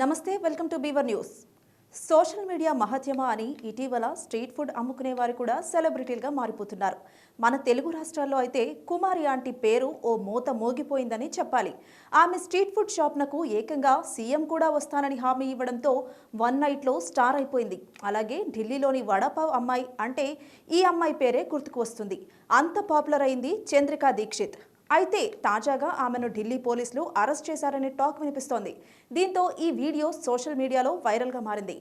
నమస్తే welcome to beaver news. Social media మహత్యమా అని ఇటీవల స్ట్రీట్ ఫుడ్ అమ్ముకునే వారు కూడా సెలబ్రిటీలుగా మారిపోతున్నారు. మన తెలుగు రాష్ట్రాల్లో అయితే కుమారి ఆంటీ పేరు ఓ మూత మోగిపోయిందని చెప్పాలి. ఆమె స్ట్రీట్ ఫుడ్ షాప్నకు ఏకంగా సీఎం కూడా వస్తానని హామీ ఇవ్వడంతో వన్ నైట్లో స్టార్ అయిపోయింది. అలాగే ఢిల్లీలోని వడాపావ్ అమ్మాయి అంటే ఈ అమ్మాయి పేరే గుర్తుకు వస్తుంది. అంత పాపులర్ అయింది చంద్రికా దీక్షిత్. అయితే తాజాగా ఆమెను ఢిల్లీ పోలీసులు అరెస్ట్ చేశారనే టాక్ వినిపిస్తోంది. దీంతో ఈ వీడియో సోషల్ మీడియాలో వైరల్గా మారింది.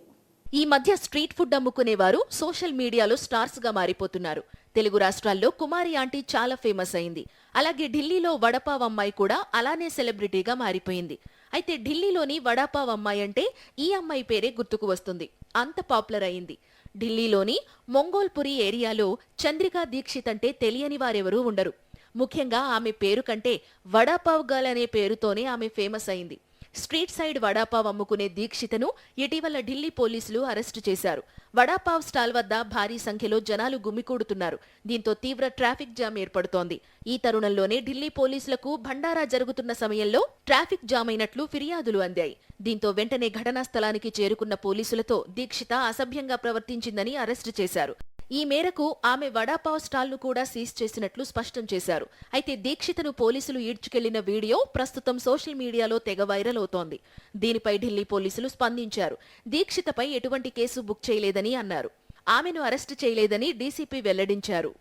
ఈ మధ్య స్ట్రీట్ ఫుడ్ అమ్ముకునేవారు సోషల్ మీడియాలో స్టార్స్గా మారిపోతున్నారు. తెలుగు రాష్ట్రాల్లో కుమారి ఆంటీ చాలా ఫేమస్ అయింది. అలాగే ఢిల్లీలో వడపావ్ అమ్మాయి కూడా అలానే సెలబ్రిటీగా మారిపోయింది. అయితే ఢిల్లీలోని వడాపావ్ అమ్మాయి అంటే ఈ అమ్మాయి పేరే గుర్తుకు వస్తుంది. అంత పాపులర్ అయింది. ఢిల్లీలోని మొంగోల్పురి ఏరియాలో చంద్రికా దీక్షిత్ అంటే తెలియని వారెవరూ ఉండరు. ముఖ్యంగా ఆమె పేరు కంటే వడాపావ్ గర్ల్ అనే పేరుతోనే ఆమె ఫేమస్ అయింది. స్ట్రీట్ సైడ్ వడాపావ్ అమ్ముకునే దీక్షితను ఇటీవల ఢిల్లీ పోలీసులు అరెస్టు చేశారు. వడాపావ్ స్టాల్ వద్ద భారీ సంఖ్యలో జనాలు గుమికూడుతున్నారు. దీంతో తీవ్ర ట్రాఫిక్ జామ్ ఏర్పడుతోంది. ఈ తరుణంలోనే ఢిల్లీ పోలీసులకు భండారా జరుగుతున్న సమయంలో ట్రాఫిక్ జామ్ అయినట్లు ఫిర్యాదులు అందాయి. దీంతో వెంటనే ఘటనా స్థలానికి చేరుకున్న పోలీసులతో దీక్షిత అసభ్యంగా ప్రవర్తించిందని అరెస్టు చేశారు. ఈ మేరకు ఆమె వడాపావ్ స్టాల్ను కూడా సీజ్ చేసినట్లు స్పష్టం చేశారు. అయితే దీక్షితను పోలీసులు ఈడ్చుకెళ్ళిన వీడియో ప్రస్తుతం సోషల్ మీడియాలో తెగ వైరల్ అవుతోంది. దీనిపై ఢిల్లీ పోలీసులు స్పందించారు. దీక్షితపై ఎటువంటి కేసు బుక్ చేయలేదని అన్నారు. ఆమెను అరెస్టు చేయలేదని డీసీపీ వెల్లడించారు.